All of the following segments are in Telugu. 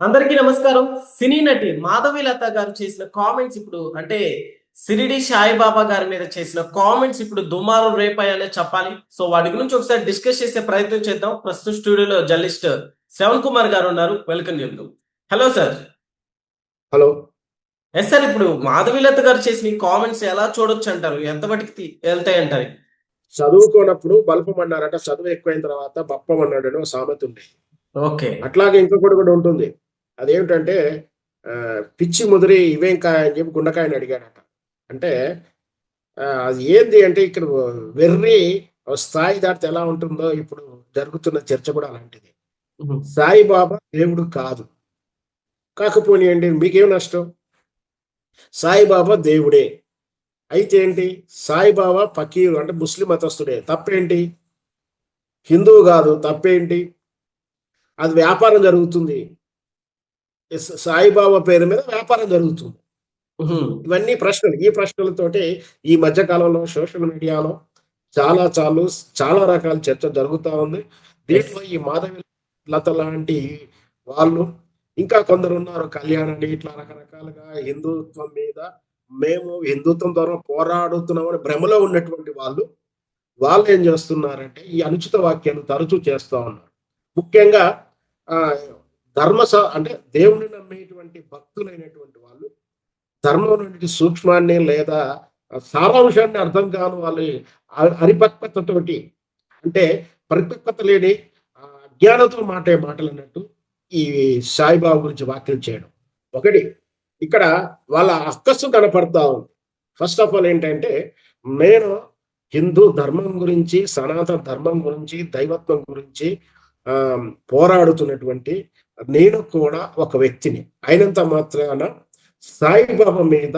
అందరికీ నమస్కారం. సినీ నటి మాధవి లత గారు చేసిన కామెంట్స్ ఇప్పుడు అంటే సిరిడి సాయిబాబా గారి మీద చేసిన కామెంట్స్ ఇప్పుడు దుమారం రేపాయనే చెప్పాలి. సో వాటి గురించి ఒకసారి డిస్కస్ చేసే ప్రయత్నం చేద్దాం. ప్రస్తుతం స్టూడియోలో జర్నలిస్ట్ శ్రవణ్ కుమార్ గారు ఉన్నారు. వెల్కమ్ చెప్తాం hello sir hello yes sir ఇప్పుడు మాధవి లత గారు చేసిన కామెంట్స్ ఎలా చూడొచ్చు అంటారు? ఎంత మటుకు వెళ్తాయి అంటారు? చదువుకోనప్పుడు బల్పం అన్నారట చదువు ఎక్కువైన తర్వాత బప్పం అన్నాడు సామెత ఉంది. ఓకే. అట్లాగే ఇంకొకటి కూడా ఉంటుంది. అదేమిటంటే పిచ్చి ముదిరి ఇవేం కాయ అని చెప్పి గుండకాయని అడిగాడట. అంటే అది ఏంది అంటే ఇక్కడ వెర్రి స్థాయి దాటితే ఎలా ఉంటుందో ఇప్పుడు జరుగుతున్న చర్చ కూడా అలాంటిది. సాయిబాబా దేవుడు కాదు. కాకపోనియండి మీకేం నష్టం? సాయిబాబా దేవుడే. అయితే ఏంటి? సాయిబాబా ఫకీరు అంటే ముస్లిం మతస్థుడే. తప్పేంటి? హిందువు కాదు తప్పేంటి? అది వ్యాపారం జరుగుతుంది. సాయిబాబా పేరు మీద వ్యాపారం జరుగుతుంది. ఇవన్నీ ప్రశ్నలు. ఈ ప్రశ్నలతోటి ఈ మధ్య కాలంలో సోషల్ మీడియాలో చాలా చాలు చాలా రకాల చర్చ జరుగుతా ఉంది. దీంట్లో ఈ మాధవి లత లాంటి వాళ్ళు ఇంకా కొందరు ఉన్నారు. కళ్యాణ్ అని ఇట్లా రకరకాలుగా హిందుత్వం మీద మేము హిందుత్వం ద్వారా పోరాడుతున్నామని భ్రమలో ఉన్నటువంటి వాళ్ళు వాళ్ళు ఏం చేస్తున్నారంటే ఈ అనుచిత వాక్యాలు తరచూ చేస్తూ ఉన్నారు. ముఖ్యంగా ఆ ధర్మ స- అంటే దేవుని నమ్మేటువంటి భక్తులైనటువంటి వాళ్ళు ధర్మం నుండి సూక్ష్మాన్ని లేదా సారాంశాన్ని అర్థం కాని వాళ్ళు అరిపక్వతతోటి అంటే పరిపక్వత లేని ఆ, అజ్ఞానంతో మాటే మాటలు అన్నట్టు ఈ సాయిబాబు గురించి వ్యాఖ్యలు చేయడం. ఒకటి ఇక్కడ వాళ్ళ అక్కస్సు కనపడతా ఉంది. ఫస్ట్ ఆఫ్ ఆల్ ఏంటంటే నేను హిందూ ధర్మం గురించి సనాతన ధర్మం గురించి దైవత్వం గురించి ఆ పోరాడుతున్నటువంటి నేను కూడా ఒక వ్యక్తిని. అయినంత మాత్రాన సాయిబాబా మీద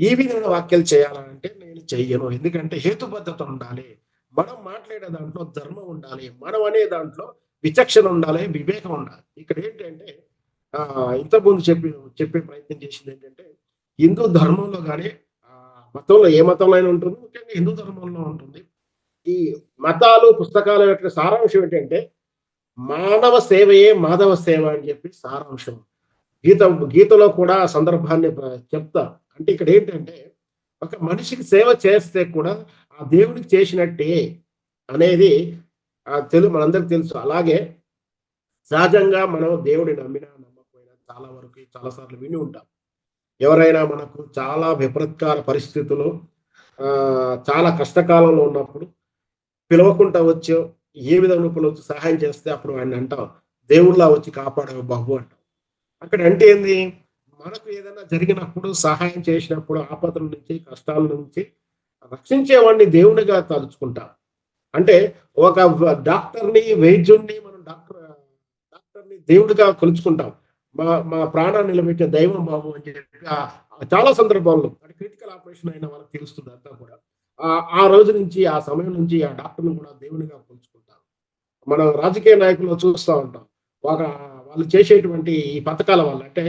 ఈ విధంగా వ్యాఖ్యలు చేయాలంటే నేను చెయ్యను. ఎందుకంటే హేతుబద్ధత ఉండాలి. మనం మాట్లాడే దాంట్లో ధర్మం ఉండాలి. మనం అనే దాంట్లో విచక్షణ ఉండాలి వివేకం ఉండాలి. ఇక్కడ ఏంటంటే ఆ ఇంతకుముందు చెప్పి చెప్పే ప్రయత్నం చేసింది ఏంటంటే హిందూ ధర్మంలో కానీ మతంలో ఏ మతంలో అయినా ఉంటుంది. ముఖ్యంగా హిందూ ధర్మంలో ఉంటుంది. ఈ మతాలు పుస్తకాల యొక్క సారాంశం ఏంటంటే మానవ సేవయే మాధవ సేవ అని చెప్పి సారాంశం. గీత గీతలో కూడా ఆ సందర్భాన్ని చెప్తా. అంటే ఇక్కడ ఏంటంటే ఒక మనిషికి సేవ చేస్తే కూడా ఆ దేవుడికి చేసినట్టే అనేది ఆ తెలుగు మనందరికి తెలుసు. అలాగే సహజంగా మనం దేవుడి నమ్మినా నమ్మకపోయినా చాలా వరకు చాలా సార్లు విని ఉంటాం. ఎవరైనా మనకు చాలా విపత్కార పరిస్థితులు చాలా కష్టకాలంలో ఉన్నప్పుడు పిలవకుండా వచ్చో ఏ విధంగా పిలవచ్చు సహాయం చేస్తే అప్పుడు ఆయన అంటాం దేవుళ్ళ వచ్చి కాపాడవు బాబు అంటాం అక్కడ అంటే ఏంది? మనకు ఏదైనా జరిగినప్పుడు సహాయం చేసినప్పుడు ఆపదల నుంచి కష్టాల నుంచి రక్షించేవాడిని దేవునిగా తలుచుకుంటాం. అంటే ఒక డాక్టర్ని వైద్యుడిని మనం డాక్టర్ డాక్టర్ని దేవుడిగా కొలుచుకుంటాం. మా మా ప్రాణాన్ని నిలబెట్టే దైవం బాబు అని చెప్పి చాలా సందర్భాల్లో అంటే క్రిటికల్ ఆపరేషన్ అయిన వాళ్ళకి తెలుస్తుంది అంతా కూడా. ఆ రోజు నుంచి ఆ సమయం నుంచి ఆ డాక్టర్ని కూడా దేవునిగా కొలుచుకుంటాం. మనం రాజకీయ నాయకులు చూస్తూ ఉంటాం. ఒక వాళ్ళు చేసేటువంటి ఈ పథకాల వల్ల అంటే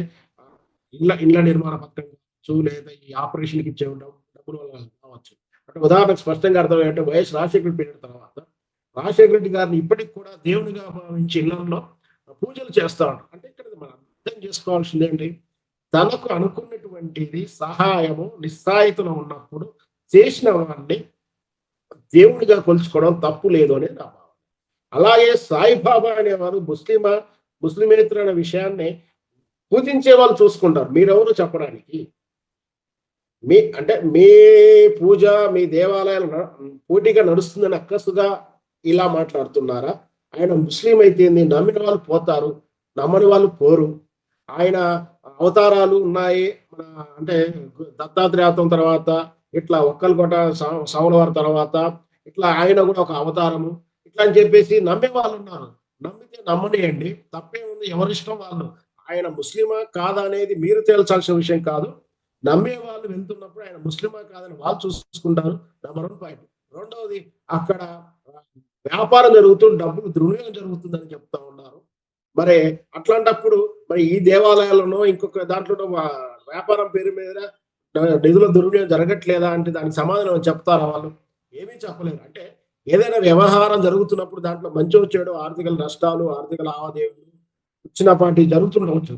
ఇండ్ల ఇళ్ళ నిర్మాణ పథకం కావచ్చు లేదా ఈ ఆపరేషన్కి ఇచ్చే ఉండడం డబ్బుల వల్ల కావచ్చు. అంటే ఉదాహరణకు స్పష్టంగా అర్థమయ్యంటే వైఎస్ రాజశేఖర పీరియడ్ తర్వాత రాజశేఖర రెడ్డి గారిని ఇప్పటికి కూడా దేవునిగా భావించి ఇళ్ళలో పూజలు చేస్తా ఉంటారు. అంటే ఇక్కడ మనం అర్థం చేసుకోవాల్సింది ఏంటి? తనకు అనుకున్నటువంటిది సహాయము నిస్సాయితలో ఉన్నప్పుడు చేసిన వాడిని దేవుడిగా కొలుచుకోవడం తప్పు లేదు అనేది నా అలాగే సాయిబాబా అనేవారు ముస్లిమా ముస్లిమేతర అనే విషయాన్ని పూజించే వాళ్ళు చూసుకుంటారు. మీరెవరు చెప్పడానికి? మీ అంటే మీ పూజ మీ దేవాలయాలు పోటీగా నడుస్తుందని అక్కసుగా ఇలా మాట్లాడుతున్నారా? ఆయన ముస్లిం అయితేంది నమ్మిన వాళ్ళు పోతారు. నమ్మని వాళ్ళు పోరు. ఆయన అవతారాలు ఉన్నాయి. మన అంటే దత్తాత్రేయత్వం తర్వాత ఇట్లా ఒక్కలకోట సౌలవారి తర్వాత ఇట్లా ఆయన కూడా ఒక అవతారము. అని చెప్పేసి నమ్మే వాళ్ళు ఉన్నారు. నమ్మితే నమ్మనియండి. తప్పే ఉంది. ఎవరిష్టం వాళ్ళు. ఆయన ముస్లిమా కాదా అనేది మీరు తేల్చాల్సిన విషయం కాదు. నమ్మే వాళ్ళు వెళ్తున్నప్పుడు ఆయన ముస్లిమా కాదని వాళ్ళు చూసుకుంటారు. నెంబర్ వన్ పాయింట్ రెండవది అక్కడ వ్యాపారం జరుగుతుంది. డబ్బులు దుర్వినియోగం జరుగుతుందని చెప్తా ఉన్నారు. మరి అట్లాంటప్పుడు మరి ఈ దేవాలయాలను ఇంకొక దాంట్లో వ్యాపారం పేరు మీద నిధుల దుర్వినియోగం జరగట్లేదా అంటే దానికి సమాధానం చెప్తారా వాళ్ళు? ఏమీ చెప్పలేరు. అంటే ఏదైనా వ్యవహారం జరుగుతున్నప్పుడు దాంట్లో మంచి వచ్చాడు ఆర్థిక నష్టాలు ఆర్థిక లావాదేవీలు చిన్నపాటి జరుగుతుండవచ్చు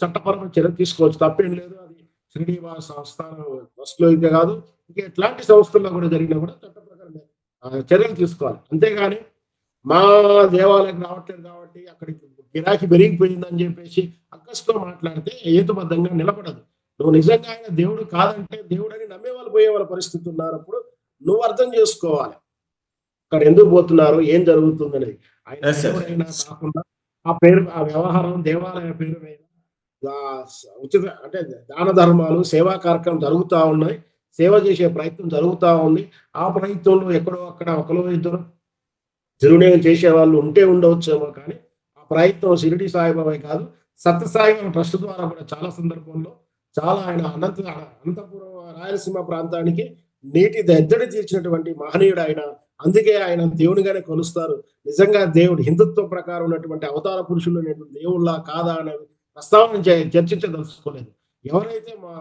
చట్టపరమైన చర్య తీసుకోవచ్చు. తప్పేం లేదు. అది శ్రీనివాస సంస్థానం ట్రస్ట్లో ఇంకా కాదు ఇంకా ఎట్లాంటి సంస్థల్లో కూడా జరిగినా కూడా చట్ట ప్రకారం చర్యలు తీసుకోవాలి. అంతేగాని మా దేవాలయం రావట్లేదు కాబట్టి అక్కడికి గిరాకీ పెరిగిపోయిందని చెప్పేసి అక్కస్తో మాట్లాడితే హేతుబద్ధంగా నిలబడదు. నువ్వు నిజంగా ఆయన దేవుడు కాదంటే దేవుడని నమ్మే వాళ్ళు పోయే వాళ్ళ పరిస్థితి ఉన్నప్పుడు నువ్వు అర్థం చేసుకోవాలి. అక్కడ ఎందుకు పోతున్నారు? ఏం జరుగుతుంది అనేది ఆయన కాకుండా ఆ పేరు ఆ వ్యవహారం దేవాలయ పేరు మీద ఉచిత అంటే దాన ధర్మాలు సేవా కార్యక్రమం జరుగుతూ ఉన్నాయి. సేవ చేసే ప్రయత్నం జరుగుతూ ఉంది. ఆ ప్రయత్నంలో ఎక్కడో అక్కడ ఒకరో ఇద్దరు దుర్వినియోగం చేసే వాళ్ళు ఉంటే ఉండవచ్చేమో కానీ ఆ ప్రయత్నం షిరిడి సాయిబాబా కాదు. సత్యసాయిబాబా ట్రస్ట్ ద్వారా కూడా చాలా సందర్భంలో చాలా ఆయన అనంత అనంతపురం రాయలసీమ ప్రాంతానికి నీటి దద్దడి తీర్చినటువంటి మహనీయుడు ఆయన. అందుకే ఆయన దేవునిగానే కొలుస్తారు. నిజంగా దేవుడు హిందుత్వం ప్రకారం ఉన్నటువంటి అవతార పురుషులు దేవుళ్ళ కాదా అనేది ప్రస్తావన చర్చించదలుచుకోలేదు. ఎవరైతే మా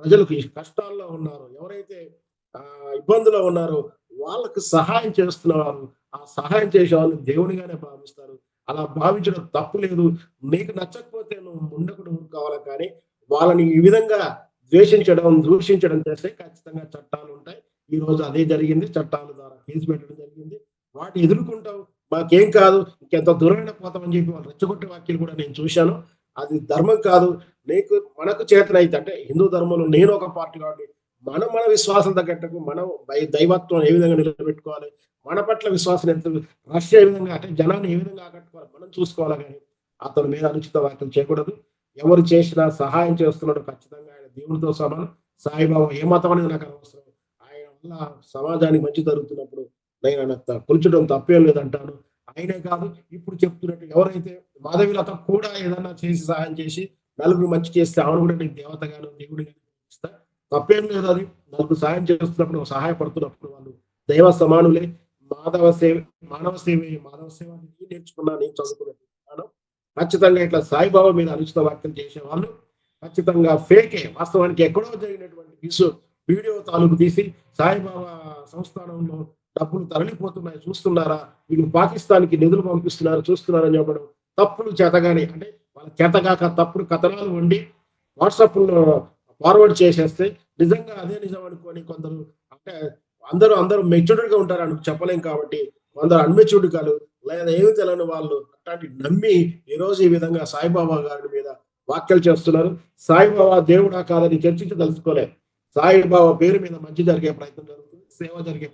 ప్రజలకు కష్టాల్లో ఉన్నారో ఎవరైతే ఆ ఇబ్బందులో ఉన్నారో వాళ్ళకు సహాయం చేస్తున్నవారు ఆ సహాయం చేసే వాళ్ళు దేవునిగానే భావిస్తారు. అలా భావించడం తప్పు లేదు. నీకు నచ్చకపోతే నువ్వు ముండకుడు కావాలి కానీ వాళ్ళని ఈ విధంగా ద్వేషించడం దూషించడం చేస్తే ఖచ్చితంగా చట్టాలు ఉంటాయి. ఈ రోజు అదే జరిగింది చట్టాల ద్వారా కేసు పెట్టడం జరిగింది. వాటిని ఎదుర్కొంటాం. మాకేం కాదు ఇంకెంత దూరమైన పోతామని చెప్పి వాళ్ళు రెచ్చగొట్టే వాక్యలు కూడా నేను చూశాను. అది ధర్మం కాదు. నీకు మనకు చేతనైతే అంటే హిందూ ధర్మంలో నేను ఒక పార్టీ కాబట్టి మనం మన విశ్వాసం తగ్గట్టుకు మనం దైవత్వం ఏ విధంగా నిలబెట్టుకోవాలి? మన పట్ల విశ్వాసం ఎంత? రష్యా ఏ విధంగా అంటే జనాన్ని ఏ విధంగా ఆకట్టుకోవాలి? మనం చూసుకోవాలి కానీ అతని మీద అనుచిత వ్యాఖ్యలు చేయకూడదు. ఎవరు చేసినా సహాయం చేస్తున్నాడు ఖచ్చితంగా. దేవుడితో సమానం సాయిబాబా ఏ మతం అనేది నాకు అనవసరం. ఆయన వల్ల సమాజానికి మంచి జరుగుతున్నప్పుడు నేను ఆయన త- తప్పేం లేదంటాను. ఆయనే కాదు ఇప్పుడు చెప్తున్నట్టు ఎవరైతే మాధవిలత కూడా ఏదన్నా చేసి సహాయం చేసి నలుగురు మంచి చేస్తే ఆవిడ కూడా నేను దేవతగాను దేవుడిగా ఇస్తా తప్పేం లేదు అది. నలుగురు సహాయం చేస్తున్నప్పుడు సహాయపడుతున్నప్పుడు వాళ్ళు దైవ సమానులే. మాధవ సేవ మానవ సేవ మానవ సేవ నేను నేర్చుకున్నా నేను చదువుకున్నాను ఖచ్చితంగా ఇట్లా సాయిబాబా మీద అనుచిత వ్యాఖ్యలు చేసే వాళ్ళు ఖచ్చితంగా ఫేకే వాస్తవానికి ఎక్కడో జరిగినటువంటి విసు వీడియో తాలూకు తీసి సాయిబాబా సంస్థానంలో డబ్బులు తరలిపోతున్నాయి. చూస్తున్నారా? వీళ్ళు పాకిస్తాన్కి నిధులు పంపిస్తున్నారు చూస్తున్నారని చెప్పడం తప్పులు చేతగాని. అంటే వాళ్ళ చేతగాక తప్పుడు కథనాలు వండి వాట్సాప్లో ఫార్వర్డ్ చేసేస్తే నిజంగా అదే నిజం అనుకొని కొందరు అంటే అందరూ అందరూ మెచ్యూర్డ్గా ఉంటారని ఉంటారు అని చెప్పలేం కాబట్టి కొందరు అన్మెచ్యూర్డ్ కాదు లేదా ఏమి తెలియని వాళ్ళు అట్లాంటి నమ్మి ఈ ఈ విధంగా సాయిబాబా గారి మీద వ్యాఖ్యలు చేస్తున్నారు. సాయిబాబా దేవుడా కాదని చర్చించదలుచుకోలే సాయిబాబా పేరు మీద మంచి జరిగే ప్రయత్నం జరుగుతుంది. సేవ జరిగే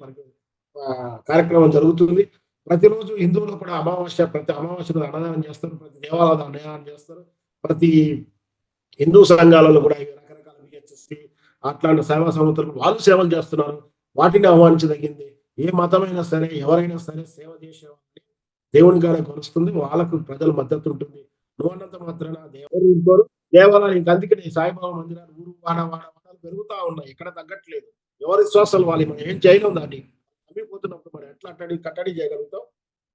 కార్యక్రమం జరుగుతుంది. ప్రతిరోజు హిందువులు కూడా అమావాస్య ప్రతి అమావాస్య అన్నదానం చేస్తారు. ప్రతి దేవాలయాలు అన్నదానం చేస్తారు. ప్రతి హిందూ సంఘాలలో కూడా ఇవి రకరకాల విహెచ్ఎస్సి అట్లాంటి సేవా సంస్థలు వాళ్ళు సేవలు చేస్తున్నారు. వాటిని ఆహ్వానించదగింది. ఏ మతమైనా సరే ఎవరైనా సరే సేవ చేసేవాడిని దేవునిగానే కొలుస్తుంది. వాళ్ళకు ప్రజల మద్దతు ఉంటుంది. నువ్వన్నంత మాత్రాన దేవుడు ఇంకోరు దేవాలయం ఇంకా అందుకని సాయిబాబా మందిరాలు ఊరు వాడ వాడ వాడాలు పెరుగుతా ఉన్నాయి. ఎక్కడ తగ్గట్లేదు. ఎవరి విశ్వాసాలు వాళ్ళు మనం ఏం చేయలేం దాన్ని. అమ్మిపోతున్నప్పుడు మనం ఎట్లా అట్టడి కట్టడి చేయగలుగుతాం